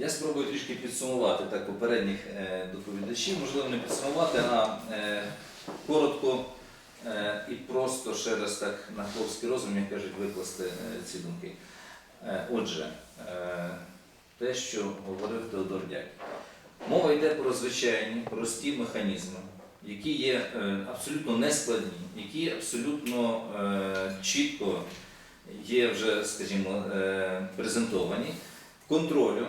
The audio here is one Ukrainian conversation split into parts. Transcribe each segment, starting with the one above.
Я спробую трішки підсумувати так попередніх е, доповідачів, можливо, не підсумувати, а е, коротко е, і просто ще раз так на хлопський розум, як кажуть, викласти ці думки. Отже, те, що говорив Теодор Дяк. Мова йде про звичайні, прості механізми, які є абсолютно нескладні, які абсолютно чітко є вже, скажімо, презентовані контролю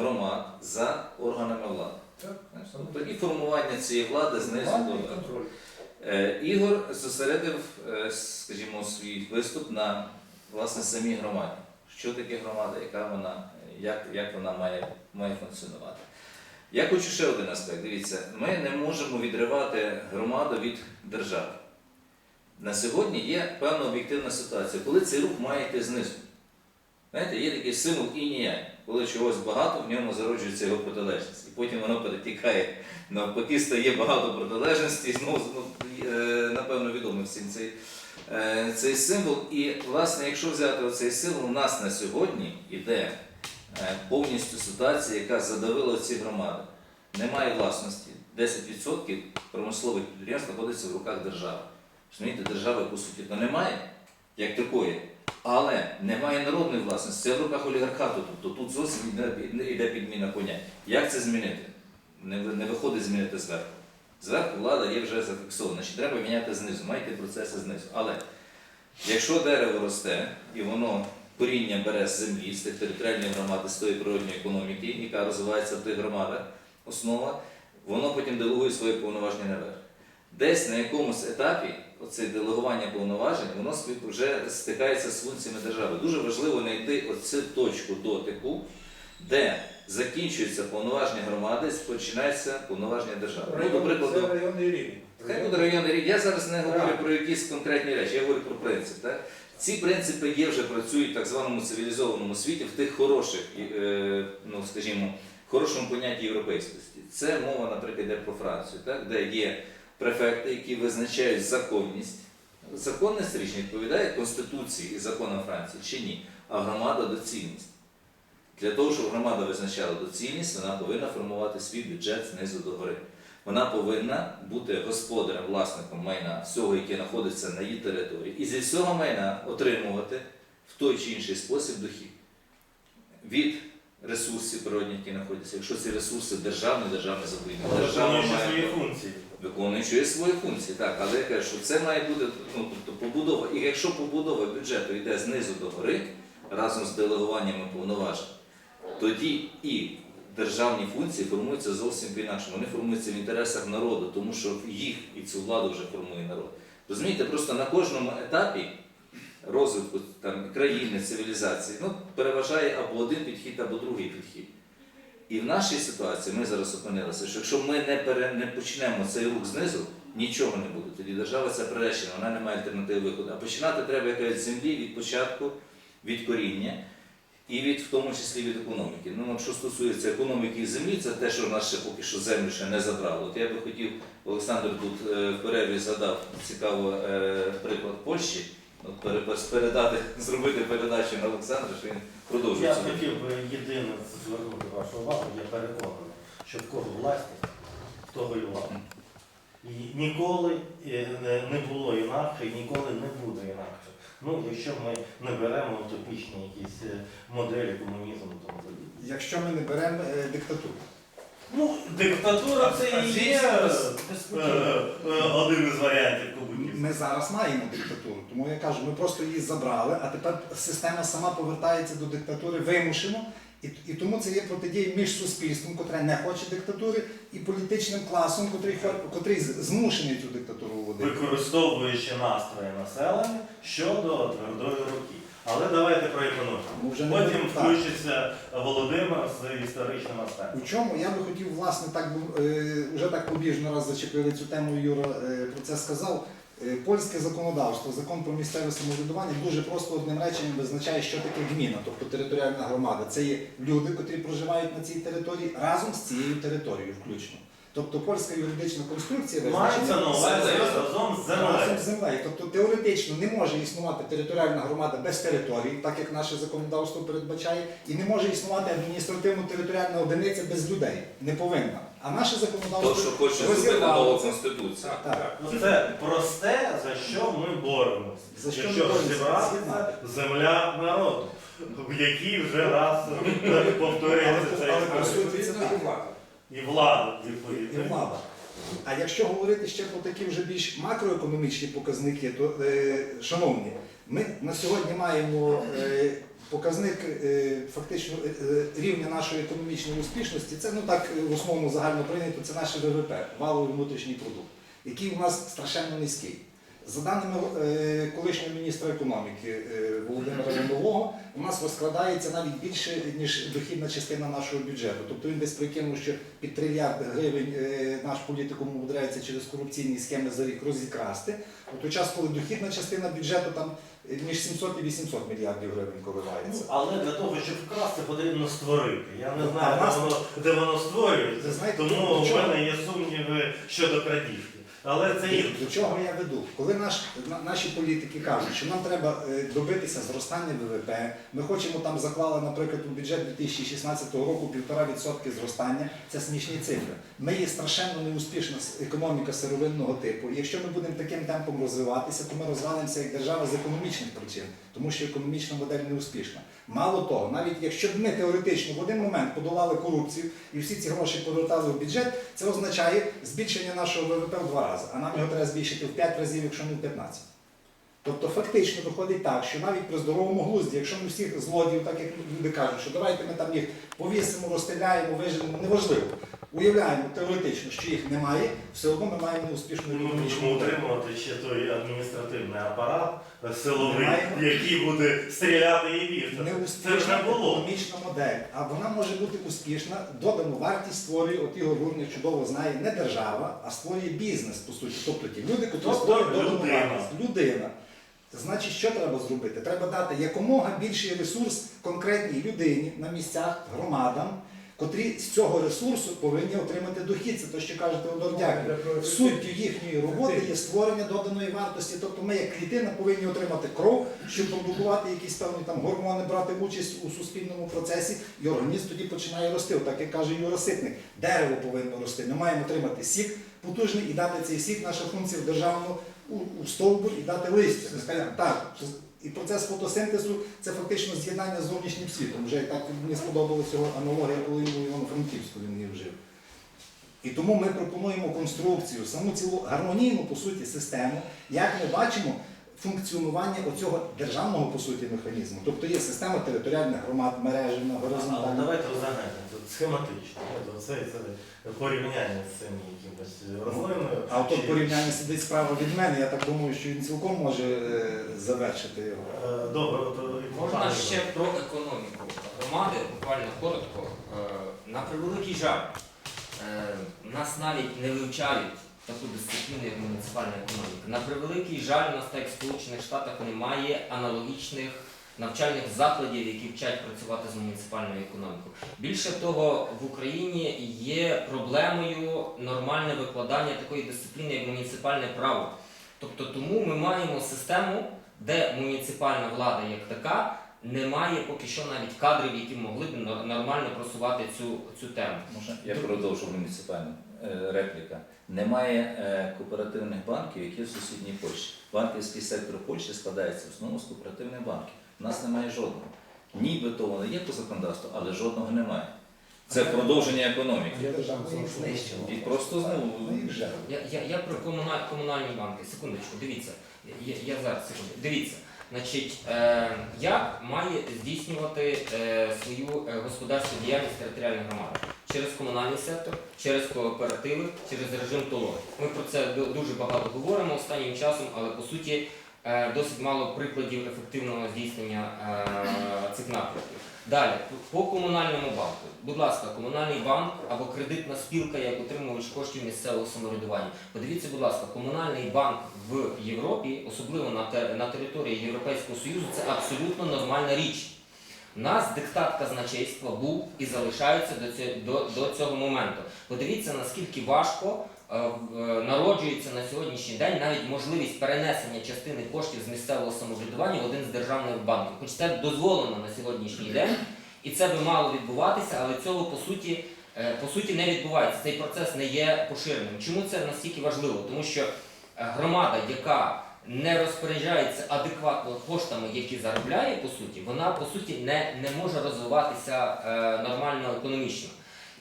громад за органами влади. Тобто і формування цієї влади знизу до верху. Е, Ігор зосередив, е, скажімо, свій виступ на власне самій громаді. Що таке громада, яка вона, як, як вона має, має функціонувати. Я хочу ще один аспект. Дивіться, ми не можемо відривати громаду від держави. На сьогодні є певна об'єктивна ситуація, коли цей рух має йти знизу. Знаєте, є такий символ інія, коли чогось багато, в ньому зароджується його протилежність. І потім воно перетікає. Навпаки, стає багато протилежностей, знову ну, е, напевно відомий всім цей, е, цей символ. І, власне, якщо взяти оцей символ, у нас на сьогодні йде е, повністю ситуація, яка задавила ці громади. Немає власності. 10% промислових підприємств знаходиться в руках держави. Розумієте, держави, по суті, то немає, як такої. Але немає народної власності, це в руках олігархату. Тобто тут зовсім йде- підміна понять. Як це змінити? Не, не виходить змінити зверху. Зверху влада є вже зафіксована, значить треба міняти знизу, маєте процеси знизу. Але якщо дерево росте і воно коріння бере з землі, з тих територіальної громади, з тої природньої економіки, яка розвивається в тих громадах, основа, воно потім делегує свої повноваження наверх. Десь на якомусь етапі оце делегування повноважень, воно вже стикається з функціями держави. Дуже важливо знайти оцю точку дотику, де закінчується повноваження громади, починається повноваження держави. Ну, до прикладу, це районний рівень. Хай буде районний рік. Я зараз не говорю про якісь конкретні речі, я говорю про принцип. Так? Ці принципи є вже працюють в так званому цивілізованому світі в тих хороших, е, ну скажімо, хорошому понятті європейськості. Це мова, наприклад, йде про Францію, так? де є префекти, які визначають законність. Законність річ відповідає Конституції і законам Франції чи ні, а громада доцільність. Для того, щоб громада визначала доцільність, вона повинна формувати свій бюджет знизу до гори. Вона повинна бути господарем, власником майна всього, яке знаходиться на її території, і зі всього майна отримувати в той чи інший спосіб дохід від ресурсів природних, які знаходяться. Якщо ці ресурси державні, державне заповідник, держава має свої функції. виконуючи свої функції. Так, але я кажу, що це має бути ну, тобто побудова. І якщо побудова бюджету йде знизу до гори разом з делегуваннями повноважень, тоді і державні функції формуються зовсім по-інакшому. Вони формуються в інтересах народу, тому що їх і цю владу вже формує народ. Розумієте, просто на кожному етапі розвитку там, країни, цивілізації ну, переважає або один підхід, або другий підхід. І в нашій ситуації ми зараз опинилися, що якщо ми не, пере, не почнемо цей рух знизу, нічого не буде. Тоді держава це приречена, вона не має альтернативи виходу. А починати треба якось з землі від початку, від коріння і від, в тому числі від економіки. Ну, що стосується економіки і землі, це те, що в нас ще поки що землю ще не забрало. От я би хотів, Олександр тут е, в перерві задав цікаво е, приклад Польщі. Передати, зробити передачу на Олександра, що він продовжує Я хотів би єдине звернути вашу увагу, я переконаний, що в кого власність, в того і влада. І ніколи е, не- було інакше, і ніколи не буде інакше. Ну, якщо ми не беремо утопічні якісь е, моделі комунізму тому. Якщо ми не беремо е, диктатуру. Ну, диктатура це і є е, е, е, один із варіантів комунізму. Ми зараз маємо диктатуру, тому я кажу, ми просто її забрали, а тепер система сама повертається до диктатури вимушено. І, і тому це є протидія між суспільством, котре не хоче диктатури, і політичним класом, котрий, котрий змушений цю диктатуру вводити. Використовуючи настрої населення щодо твердої руки. Але давайте про економіку. Потім включиться Володимир з історичним аспектом. У чому я би хотів, власне, так е, вже так побіжно раз зачепили цю тему, Юра е, про це сказав. Е, Польське законодавство, закон про місцеве самоврядування дуже просто одним реченням визначає, що таке гміна, тобто територіальна громада. Це є люди, котрі проживають на цій території разом з цією територією включно. Тобто польська юридична конструкція Мається на увазі разом з землею. з землею. Тобто теоретично не може існувати територіальна громада без території, так як наше законодавство передбачає, і не може існувати адміністративно-територіальна одиниця без людей. Не повинна. А наше То, законодавство що хоче зробити це. конституцію. Так. Це просте, за що ми боремося. За що ми боремося? розібратися, земля народу, в якій вже раз повторюється Але- цей але по суті це так. І влада і влада. А якщо говорити ще про такі вже більш макроекономічні показники, то, е, шановні, ми на сьогодні маємо е, показник е, фактично е, рівня нашої економічної успішності. Це ну так в основному загально прийнято, це наше ВВП, валовий внутрішній продукт, який у нас страшенно низький. За даними е, колишнього міністра економіки е, Володимира Янового, у нас розкладається навіть більше, ніж дохідна частина нашого бюджету. Тобто він десь прикинув, що під трильярд гривень е, наш політикум умудряється через корупційні схеми за рік розікрасти. У той час, коли дохідна частина бюджету там між 700 і 800 мільярдів гривень Ну, коливається. але для того, щоб вкрасти, потрібно створити. Я не А знаю, де воно, де воно створюється, тому до в мене є сумніви щодо крадіжки. Але це інше. До чого я веду? Коли наш, на- наші політики кажуть, що нам треба е, добитися зростання ВВП, ми хочемо там заклали, наприклад, у бюджет 2016 року 1,5% зростання, це смішні цифри. Ми є страшенно неуспішна с- економіка сировинного типу. І якщо ми будемо таким темпом розвиватися, то ми розвалимося як держава з економічних причин, тому що економічна модель не успішна. Мало того, навіть якщо б ми теоретично в один момент подолали корупцію і всі ці гроші повертали в бюджет, це означає збільшення нашого ВВП в два рази, а нам його треба збільшити в 5 разів, якщо не в 15. Тобто фактично виходить так, що навіть при здоровому глузді, якщо ми всіх злодіїв, так як люди кажуть, що давайте ми там їх повісимо, розстріляємо, виженемо, неважливо. Уявляємо теоретично, що їх немає, все одно ми маємо неуспішну Ми економічну будемо утримувати ще той адміністративний апарат силовий, який буде стріляти і. Це Неуспішна вже було. економічна модель, а вона може бути успішна. Додану вартість створює, от Ігор Гурник чудово знає, не держава, а створює бізнес, по суті. Тобто ті люди, які Тобто створюють додану вартість. Людина. Значить, що треба зробити? Треба дати якомога більший ресурс конкретній людині на місцях, громадам, котрі з цього ресурсу повинні отримати дохід. Це те, що каже Теодор Дяків. Суттю їхньої роботи є створення доданої вартості. Тобто ми, як клітина, повинні отримати кров, щоб продукувати якісь певні там гормони, брати участь у суспільному процесі, і організм тоді починає рости. Так як каже Юра Ситник, дерево повинно рости. Ми маємо отримати сік потужний і дати цей сік, наша функція в державному у, у стовбур і дати листя. Так, і процес фотосинтезу це фактично з'єднання з зовнішнім світом. Вже так мені сподобалася його аналогія, коли Івано-Франківську він її вжив. І тому ми пропонуємо конструкцію, саму цілу гармонійну по суті систему, як ми бачимо функціонування оцього державного по суті механізму. Тобто є система територіальних громад, мережі, Але горизонтальна. давайте тут схематично. От Це, це порівняння з цим якимось рослиною. А Чи- от порівняння сидить справа від мене, я так думаю, що він цілком може е, завершити його. Е, Добре, от, е, Можна пане ще про економіку громади, буквально коротко. Е, На превеликий жаль, е, нас навіть не вивчають таку дисципліну, як муніципальна економіка. На превеликий жаль, у нас так в Сполучених Штатах немає аналогічних навчальних закладів, які вчать працювати з муніципальною економікою. Більше того, в Україні є проблемою нормальне викладання такої дисципліни, як муніципальне право. Тобто тому ми маємо систему, де муніципальна влада як така не має поки що навіть кадрів, які могли б нор- нормально просувати цю, цю тему. Можна я продовжу муніципальну репліка. Немає е, кооперативних банків, які в сусідній Польщі. Банківський сектор Польщі складається в основному з кооперативних банків. У нас немає жодного. Нібито воно є по законодавству, але жодного немає. Це продовження економіки. І просто знову. Я, я, я про комуналь, комунальні банки. Секундочку, дивіться. Я, я зараз секунду. Дивіться. Значить, е, як має здійснювати е, свою е, господарську діяльність територіальна громада? Через комунальний сектор, через кооперативи, через режим ТОЛО. Ми про це дуже багато говоримо останнім часом, але по суті е, досить мало прикладів ефективного здійснення е, цих напрямків. Далі, по комунальному банку. Будь ласка, комунальний банк або кредитна спілка як отримувач коштів місцевого самоврядування. Подивіться, будь ласка, комунальний банк в Європі, особливо на, те- на території Європейського Союзу, це абсолютно нормальна річ. Нас диктат казначейства був і залишається до цього, до, до цього моменту. Подивіться, наскільки важко е, е, народжується на сьогоднішній день навіть можливість перенесення частини коштів з місцевого самоврядування в один з державних банків. Хоч це дозволено на сьогоднішній день, і це би мало відбуватися, але цього по суті, е, по суті не відбувається. Цей процес не є поширеним. Чому це настільки важливо? Тому що е, громада, яка не розпоряджається адекватно коштами, які заробляє, по суті, вона по суті не, не може розвиватися е, нормально економічно.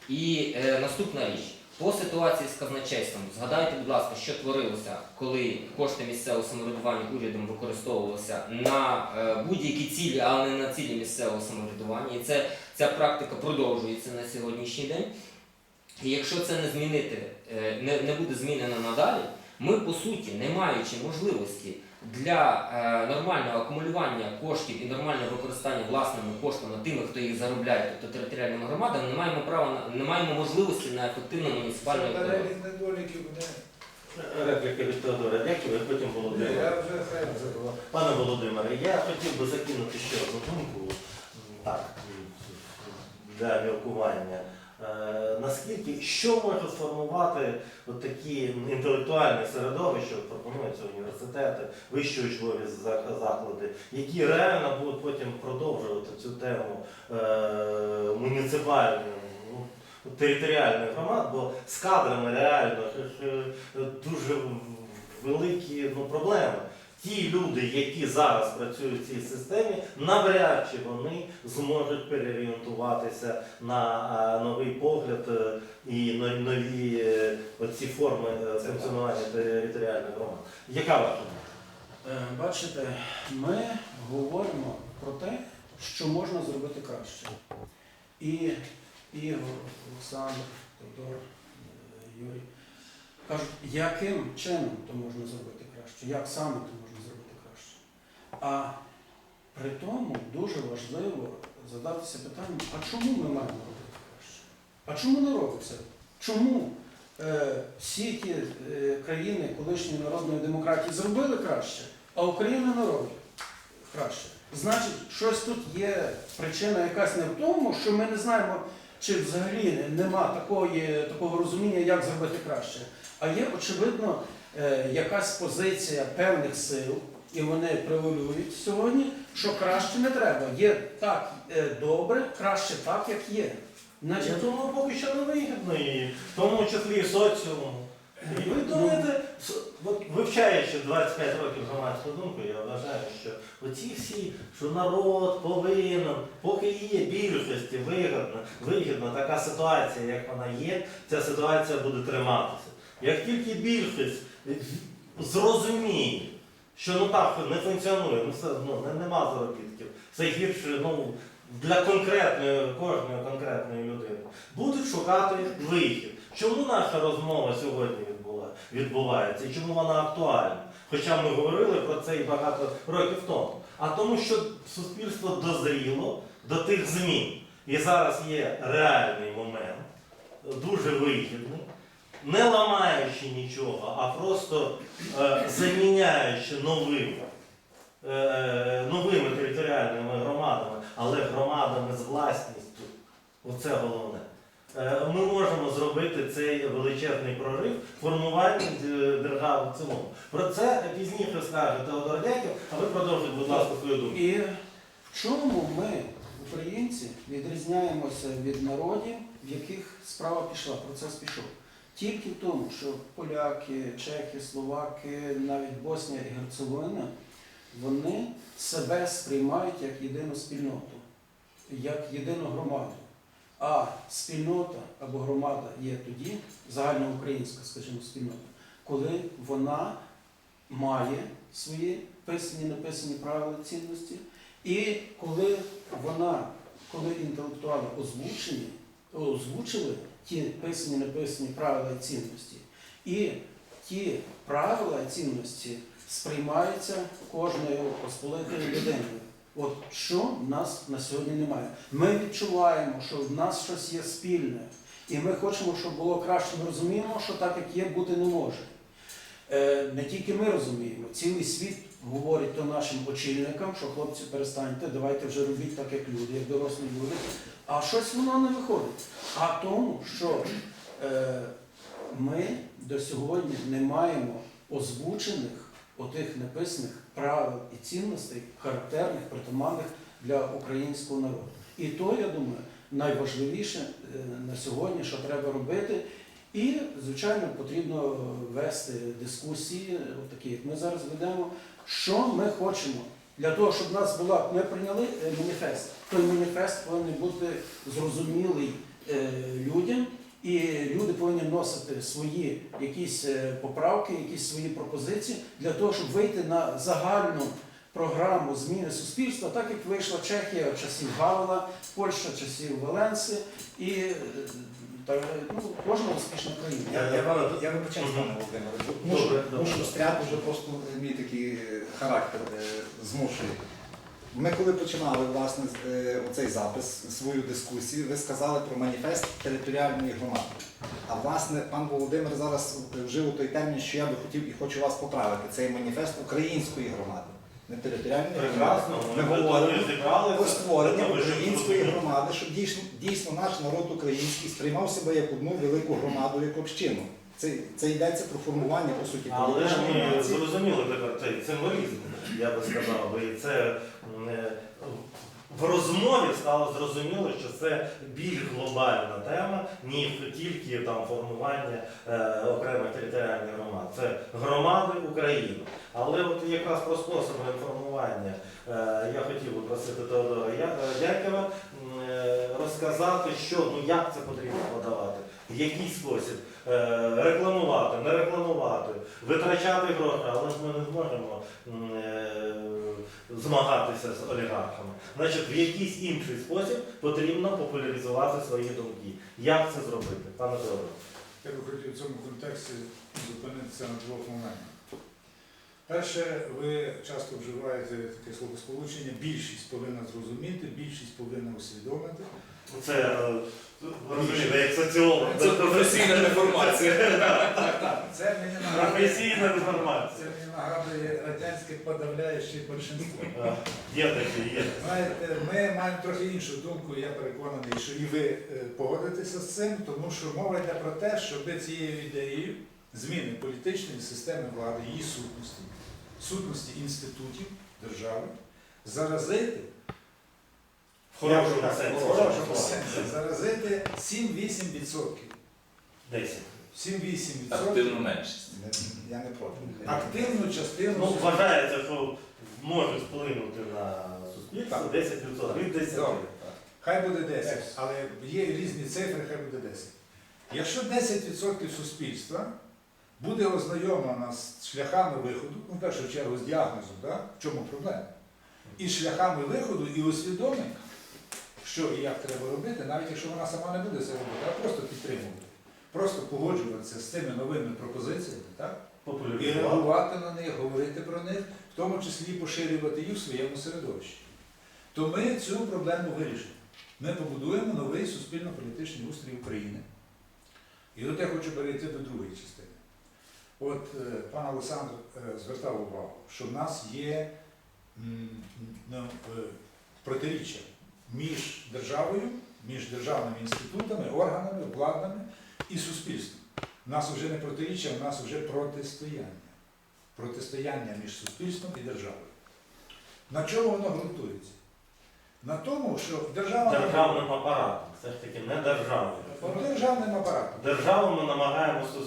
І е, наступна річ. По ситуації з казначейством, згадайте, будь ласка, що творилося, коли кошти місцевого самоврядування урядом використовувалися на е, будь-які цілі, але не на цілі місцевого самоврядування. І це, ця практика продовжується на сьогоднішній день. І якщо це не змінити, е, не, не буде змінено надалі, ми по суті, не маючи можливості для е, нормального акумулювання коштів і нормального використання власними коштами тими, хто їх заробляє, тобто територіальними громадами, не маємо права на не маємо можливості на ефективну муніципальну економіку. Перелік недоліків буде. Репліка від Теодора. Дякую, і потім Ні, Володимир. Я вже хай забула. Пане Володимире, я хотів би закинути ще одну думку, м, так, для міркування. Е, наскільки, що може сформувати такі інтелектуальні середовища, от пропонуються університети, вищі учбові заклади, які реально будуть потім продовжувати цю тему е, муніципальної, ну, громад, бо з кадрами реально е, е, дуже великі ну, проблеми. Ті люди, які зараз працюють в цій системі, навряд чи вони зможуть переорієнтуватися на новий погляд е, і нові е, оці форми е, функціонування територіальних громад. Яка ваша? думка? Е, Бачите, ми говоримо про те, що можна зробити краще. І Ігор, Олександр, Теодор, е, Юрій кажуть, яким чином то можна зробити краще, як саме то. А при тому дуже важливо задатися питанням, а чому ми маємо робити краще? А чому не робиться? Чому е, всі ті е, країни колишньої народної демократії зробили краще, а Україна не робить краще? Значить, щось тут є причина якась не в тому, що ми не знаємо, чи взагалі нема такої, такого розуміння, як зробити краще. А є, очевидно, е, якась позиція певних сил, і вони превалюють сьогодні, що краще не треба. Є так е, добре, краще так, як є. Значить, думаю, поки що не вигідно, і в тому числі і соціуму. І ви думаєте, с- от вивчаючи 25 років громадську думку, я вважаю, що оці всі, що народ повинен, поки є більшості вигідна, вигідна така ситуація, як вона є, ця ситуація буде триматися. Як тільки більшість зрозуміє, що ну так не функціонує, ну все ну, не- нема заробітків, це гірше ну, для конкретної, кожної конкретної людини, будуть шукати вихід. Чому наша розмова сьогодні відбувається і чому вона актуальна? Хоча ми говорили про це і багато років тому. А тому, що суспільство дозріло до тих змін. І зараз є реальний момент, дуже вигідний, не ламаючи нічого, а просто е, заміняючи новим, е, новими територіальними громадами, але громадами з власністю. Оце головне. Е, Ми можемо зробити цей величезний прорив в формуванні е, держави в цілому. Про це пізніше скаже Теодор Дяків, а ви продовжуйте, будь ласка, свою думку. І в чому ми, українці, відрізняємося від народів, в яких справа пішла, процес пішов? Тільки в тому, що поляки, чехи, словаки, навіть Боснія і Герцеговина, вони себе сприймають як єдину спільноту, як єдину громаду. А спільнота або громада є тоді, загальноукраїнська, скажімо, спільнота, коли вона має свої писані, написані правила цінності, і коли вона, коли інтелектуали озвучені, озвучили ті писані, написані правила і цінності, і ті правила і цінності сприймаються кожною посполитою людиною. От що в нас на сьогодні немає. Ми відчуваємо, що в нас щось є спільне, і ми хочемо, щоб було краще. Ми розуміємо, що так, як є, бути не може. Е, Не тільки ми розуміємо, цілий світ говорить то нашим очільникам, що хлопці перестаньте, давайте вже робіть так, як люди, як дорослі люди. А щось воно не виходить. А тому, що е, ми до сьогодні не маємо озвучених отих написаних правил і цінностей, характерних, притаманних для українського народу. І то, я думаю, найважливіше е, на сьогодні, що треба робити. І, звичайно, потрібно вести дискусії, такі, як ми зараз ведемо, що ми хочемо. Для того, щоб нас була, ми прийняли е, маніфест. Той маніфест повинен бути зрозумілий е, людям, і люди повинні вносити свої якісь е, поправки, якісь свої пропозиції для того, щоб вийти на загальну програму зміни суспільства, так як вийшла Чехія часів Гавела, Польща часів Валенси і ну, кожна успішна країна. Я, я, вам- я вибачаюсь, пане Володимире, бо Добре, мушу, добре. мушу вже просто мій такий е, характер е, змушує. Ми коли починали власне з- е, оцей запис, свою дискусію, ви сказали про маніфест територіальної громади. А власне пан Володимир зараз вжив у той термін, що я би хотів і хочу вас поправити. Це є маніфест української громади, не територіальні. Прекрасно, Ми ми говоримо зібрали про створення української громади, щоб дійсно, дійсно наш народ український сприймав себе як одну велику громаду, як общину. Це, це йдеться про формування, по суті, Але політичної нації. зрозуміли тепер цей символізм, я би сказав. І це м, е, в розмові стало зрозуміло, що це більш глобальна тема, ніж тільки там формування е, окремих територіальних громад. Це громади України. Але от якраз про способи інформування е, я хотів би просити Теодора е, Дякова е, розказати, що ну як це потрібно подавати, в який спосіб рекламувати, не рекламувати, витрачати гроші, але ми не зможемо е, змагатися з олігархами. Значить, в якийсь інший спосіб потрібно популяризувати свої думки. Як це зробити, пане Теодоре? Я би хотів в цьому контексті зупинитися на двох моментах. Перше, ви часто вживаєте таке словосполучення, більшість повинна зрозуміти, більшість повинна усвідомити. Це е, розумієте, як соціолог. Це професійна інформація. Так, так, це мені нагадує, Професійна це мені нагадує радянське подавляюче більшинство. Є такі, є. Знаєте, ми маємо трохи іншу думку, я переконаний, що і ви е, погодитеся з цим, тому що мова йде про те, щоб цією ідеєю зміни політичної системи влади, її сутності, сутності інститутів держави, заразити, хорошому сенсі. хорошому сенсі, заразити 7-8%. 10. 7-8% Активну меншість. Я не проти. активну частину Ну, вважається, що можуть вплинути на суспільство 10%. Від 10. Добре. Хай буде 10, але є різні цифри, хай буде 10. Якщо 10% суспільства буде ознайомлено з шляхами виходу, ну, в першу чергу з діагнозом, да? в чому проблема? І шляхами виходу, і усвідомить, що і як треба робити, навіть якщо вона сама не буде це робити, а просто підтримувати. Просто погоджуватися з цими новими пропозиціями, так? І реагувати на них, говорити про них, в тому числі поширювати їх в своєму середовищі. То ми цю проблему вирішимо. Ми побудуємо новий суспільно-політичний устрій України. І от я хочу перейти до другої частини. От е, пан Олександр е, звертав увагу, що в нас є ну, е, протиріччя між державою, між державними інститутами, органами, владами і суспільством. У нас вже не протиріччя, у нас вже протистояння. Протистояння між суспільством і державою. На чому воно ґрунтується? На тому, що держава Державним апаратом. Все ж таки не державним. державним апаратом. Державу ми намагаємося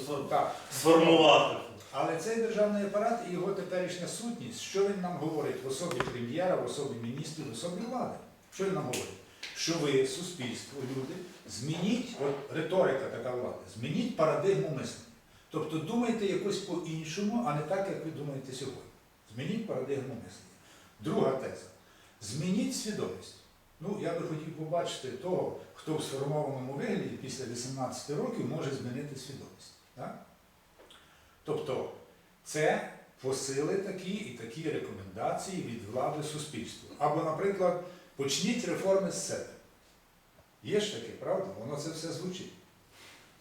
сформувати. Але цей державний апарат і його теперішня сутність, що він нам говорить в особі прем'єра, в особі міністрів, в особі влади? Що він нам говорить? Що ви, суспільство, люди, змініть, от риторика така влади, змініть парадигму мислення. Тобто думайте якось по-іншому, а не так, як ви думаєте сьогодні. Змініть парадигму мислення. Друга теза. Змініть свідомість. Ну, я би хотів побачити того, хто в сформованому вигляді після 18 років може змінити свідомість. Так? Тобто це посили такі і такі рекомендації від влади суспільству. Або, наприклад, почніть реформи з себе. Є ж таке, правда? Воно це все звучить.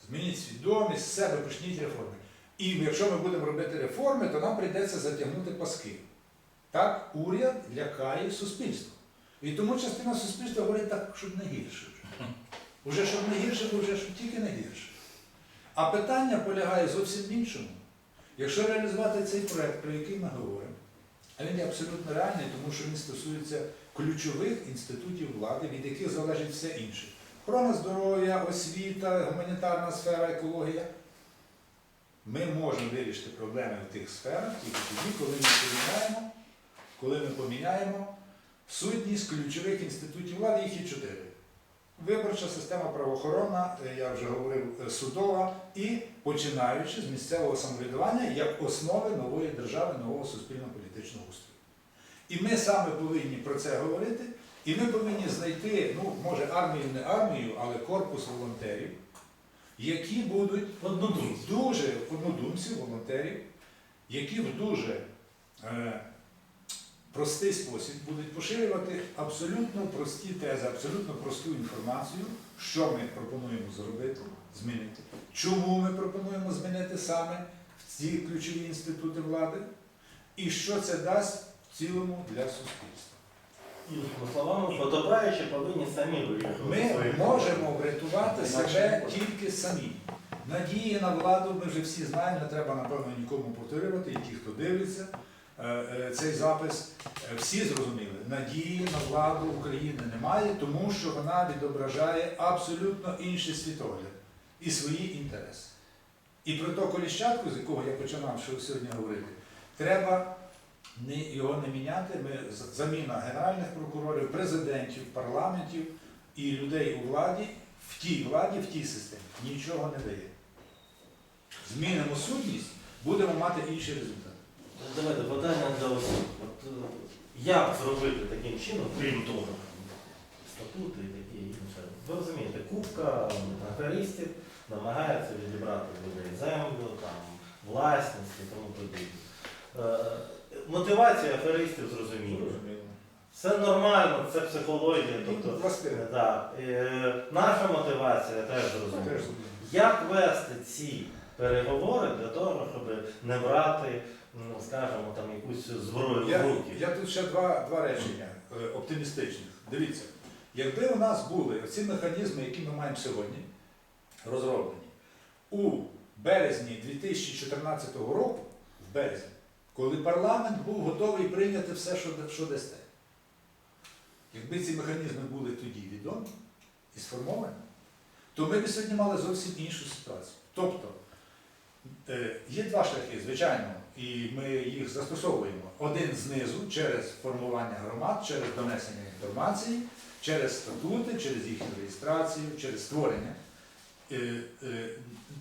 Змініть свідомість, з себе почніть реформи. І якщо ми будемо робити реформи, то нам прийдеться затягнути паски. Так уряд лякає суспільство. І тому частина суспільства говорить так, щоб не гірше. Уже щоб не гірше, то вже щоб тільки не гірше. А питання полягає зовсім в іншому. Якщо реалізувати цей проект, про який ми говоримо, він є абсолютно реальний, тому що він стосується ключових інститутів влади, від яких залежить все інше. Охорона здоров'я, освіта, гуманітарна сфера, екологія. Ми можемо вирішити проблеми в тих сферах тільки тоді, коли ми поміняємо, коли ми поміняємо сутність ключових інститутів влади, їх є чотири. Виборча система правоохоронна, е, я вже говорив, е, судова і починаючи з місцевого самоврядування як основи нової держави, нового суспільно-політичного устрою. І ми саме повинні про це говорити, і ми повинні знайти, ну, може, армію не армію, але корпус волонтерів, які будуть Однодумці. дуже однодумців, волонтерів, які в дуже е, простий спосіб будуть поширювати абсолютно прості тези, абсолютно просту інформацію, що ми пропонуємо зробити, змінити, чому ми пропонуємо змінити саме в ці ключові інститути влади, і що це дасть в цілому для суспільства. Іншими словами, подобаючи повинні самі вирішувати Ми свої можемо врятувати себе тільки самі. Надії на владу ми вже всі знаємо, не треба, напевно, нікому повторювати, і ті, хто дивиться е, е, цей запис, е, всі зрозуміли, надії на владу України немає, тому що вона відображає абсолютно інший світогляд і свої інтереси. І про то коліщатку, з якого я починав що сьогодні говорити, треба його не міняти. Ми, заміна генеральних прокурорів, президентів, парламентів і людей у владі, в тій владі, в тій системі нічого не дає. Змінимо сутність, будемо мати інший результат. Давайте питання осіб. От, е, як зробити таким чином, крім того, статути і таке інше. Ви розумієте, купка аферистів намагається відібрати людей землю, там, власність і тому подібне. Мотивація аферистів зрозуміла. Все нормально, це психологія. Тобто, да. Е, наша мотивація теж Теж зрозуміла. Як вести ці переговори для того, щоб не брати, ну, скажімо, там якусь зброю в руки? я тут ще два, два речення е, оптимістичних. Дивіться, якби у нас були ці механізми, які ми маємо сьогодні, розроблені у березні 2014 року, в березні, коли парламент був готовий прийняти все, що, що дасте. Якби ці механізми були тоді відомі і сформовані, то ми б сьогодні мали зовсім іншу ситуацію. Тобто, е, є два шляхи, звичайно, і ми їх застосовуємо. Один знизу через формування громад, через донесення інформації, через статути, через їхню реєстрацію, через створення е, е,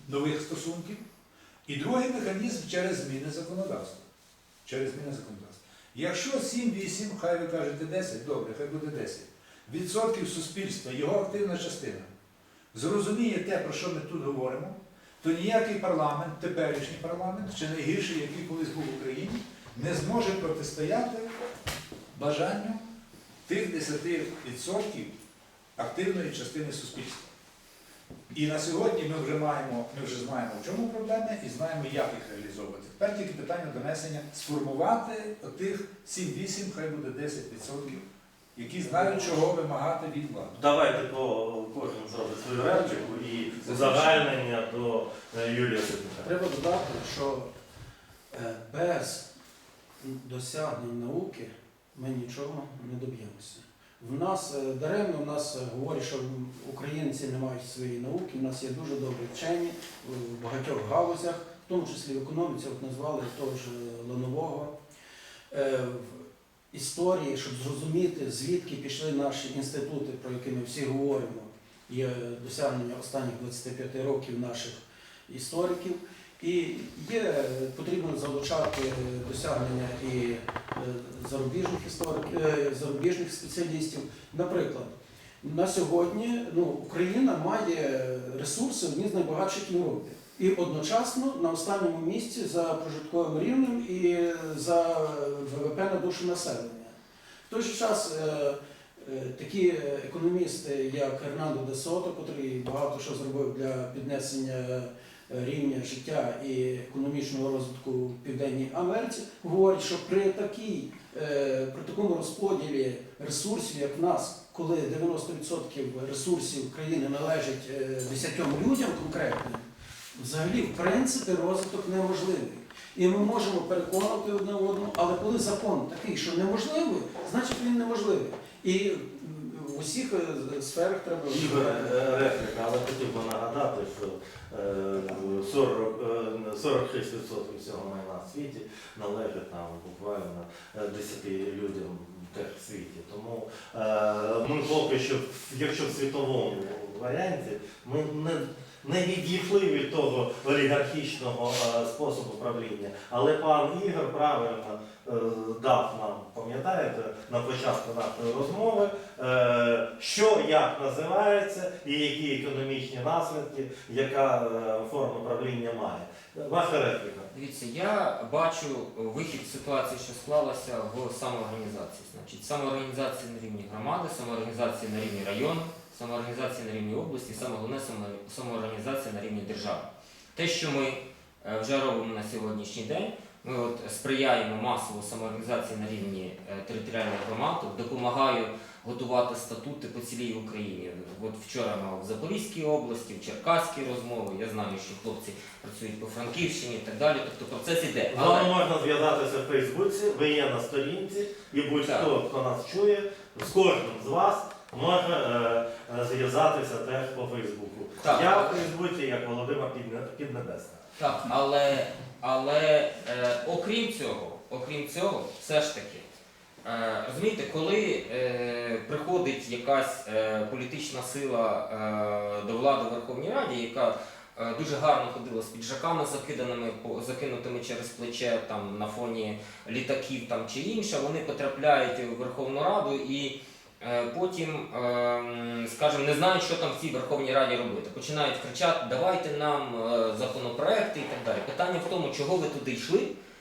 нових стосунків. І другий механізм через зміни законодавства. Через зміни законодавства. Якщо 7-8, хай ви кажете 10, добре, хай буде 10, відсотків суспільства, його активна частина, зрозуміє те, про що ми тут говоримо, то ніякий парламент, теперішній парламент, чи найгірший, який колись був в Україні, не зможе протистояти бажанню тих 10% активної частини суспільства. І на сьогодні ми вже маємо, ми вже знаємо, в чому проблеми, і знаємо, як їх реалізовувати. Тепер тільки питання донесення сформувати отих 7-8, хай буде 10%, які знають, чого вимагати від влади. Давайте по кожен зробить свою репліку і узагальнення до е, Юрія Сидника. Треба додати, що е, без досягнень науки ми нічого не доб'ємося. В нас е, даремно в нас е, говорять, що українці не мають своєї науки. У нас є дуже добрі вчені в багатьох галузях, в тому числі в економіці, от назвали того ж Ланового. Е, В історії, щоб зрозуміти, звідки пішли наші інститути, про які ми всі говоримо, є досягнення останніх 25 років наших істориків. І є потрібно залучати е, досягнення і е, зарубіжних істориків, е, зарубіжних спеціалістів. Наприклад, на сьогодні ну, Україна має ресурси одні з найбагатших в Європі. І одночасно на останньому місці за прожитковим рівнем і за ВВП на душу населення. В той же час такі економісти, як Ернандо де Сото, який багато що зробив для піднесення рівня життя і економічного розвитку в Південній Америці, говорять, що при такій, е, при такому розподілі ресурсів, як в нас, коли 90% ресурсів країни належать е, 10 людям конкретним, взагалі, в принципі, розвиток неможливий. І ми можемо переконувати одне одного, але коли закон такий, що неможливий, значить він неможливий. І усіх е, сферах треба Ігор, е, репліка, але хотів би нагадати, що е, 40, е, 46% всього майна в світі належить нам буквально е, 10 людям теж в світі. Тому е, ми поки що, якщо в світовому варіанті, ми не, не відійшли від того олігархічного е, способу правління. Але пан Ігор правильно е, дав нам, пам'ятаєте, на початку нашої розмови, е, що як називається і які економічні наслідки, яка форма правління має. Ваша репліка. Дивіться, я бачу вихід ситуації, що склалася в самоорганізації. Значить, самоорганізація на рівні громади, самоорганізація на рівні району, самоорганізація на рівні області, саме головне само- самоорганізація на рівні держави. Те, що ми е, вже робимо на сьогоднішній день, ми от сприяємо масово самоорганізації на рівні е, територіальних громад, допомагаю готувати статути по цілій Україні. От вчора мав в Запорізькій області, в Черкаській розмови. Я знаю, що хлопці працюють по Франківщині і так далі. Тобто процес іде. Але можна зв'язатися в Фейсбуці, ви є на сторінці, і будь-хто, хто нас чує, з кожним з вас може е, зв'язатися теж по Фейсбуку. Так. Я в Фейсбуці як Володимир Підне- Піднебесна. так, але, але е, окрім цього, окрім цього, все ж таки. Е, розумієте, коли е, приходить якась е, політична сила е, до влади в Верховній Раді, яка е, дуже гарно ходила з піджаками закиданими, по- закинутими через плече там, на фоні літаків там, чи інше, вони потрапляють у Верховну Раду і потім, ем, скажімо, не знають, що там в цій Верховній Раді робити. Починають кричати, давайте нам е, законопроекти і так далі. Питання в тому, чого ви туди йшли,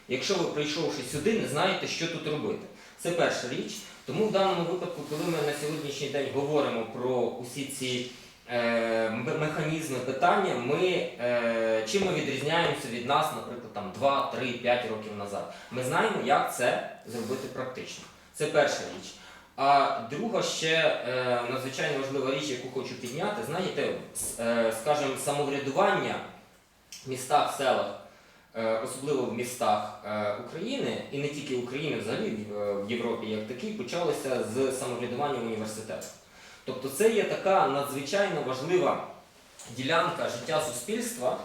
якщо ви прийшовши сюди, не знаєте, що тут робити. Це перша річ. Тому в даному випадку, коли ми на сьогоднішній день говоримо про усі ці е, механізми питання, ми е, чим ми відрізняємося від нас, наприклад, там 2, 3, 5 років назад. Ми знаємо, як це зробити практично. Це перша річ. А друга ще е, надзвичайно важлива річ, яку хочу підняти, знаєте, е, скажімо, самоврядування в містах, селах, е, особливо в містах України, і не тільки України, взагалі в, в Європі як такий, почалося з самоврядування в університетах. Тобто це є така надзвичайно важлива ділянка життя суспільства.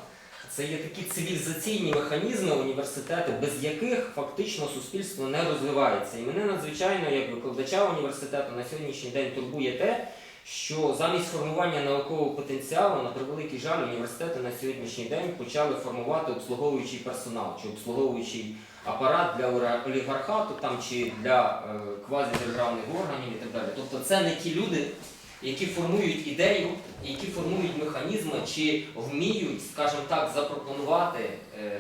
Це є такі цивілізаційні механізми університету, без яких фактично суспільство не розвивається. І мене надзвичайно, як викладача університету, на сьогоднішній день турбує те, що замість формування наукового потенціалу, на превеликий жаль, університети на сьогоднішній день почали формувати обслуговуючий персонал чи обслуговуючий апарат для олігархату там, чи для е, квазідержавних органів і так далі. Тобто це не ті люди, які формують ідею, які формують механізми, чи вміють, скажімо так, запропонувати е,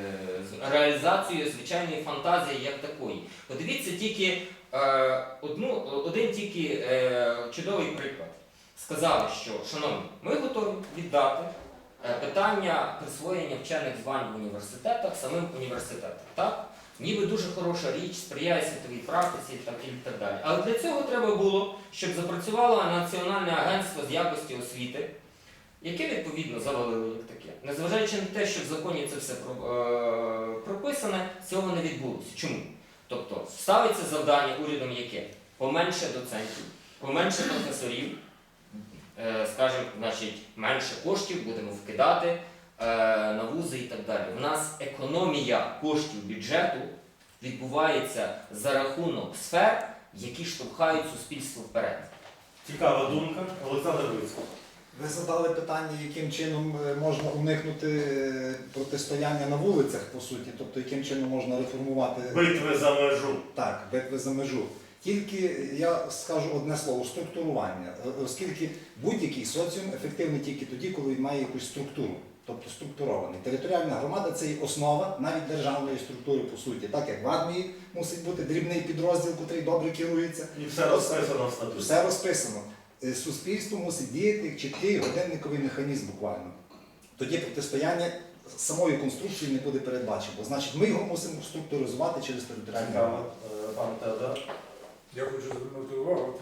реалізацію звичайної фантазії як такої. Подивіться тільки е, одну, один тільки е, чудовий приклад. Сказали, що, шановні, ми готові віддати е, питання присвоєння вчених звань в університетах самим університетам. Так? Ніби дуже хороша річ, сприяє світовій практиці так, і так далі. Але для цього треба було, щоб запрацювало Національне агентство з якості освіти, яке відповідно завалили як таке. Незважаючи на те, що в законі це все е, прописане, цього не відбулося. Чому? Тобто ставиться завдання урядом яке? Поменше доцентів, поменше професорів, е, скажімо, значить, менше коштів будемо вкидати на вузи і так далі. У нас економія коштів бюджету відбувається за рахунок сфер, які штовхають суспільство вперед. Цікава думка. Олександр Вицько. Ви задали питання, яким чином е, можна уникнути е, протистояння на вулицях, по суті, тобто яким чином можна реформувати Битви за межу. так, битви за межу. Тільки я скажу одне слово структурування, Е, оскільки будь-який соціум ефективний тільки тоді, коли він має якусь структуру, тобто структурований. Територіальна громада це є основа навіть державної структури, по суті, так як в армії мусить бути дрібний підрозділ, який добре керується. І все розписано в статуті. Все розписано. Е, Суспільство мусить діяти як чіткий годинниковий механізм буквально. Тоді протистояння самої конструкції не буде передбачено. Значить, ми його мусимо структуризувати через територіальні Цікаво, громади. е, Теодор. Я хочу звернути увагу,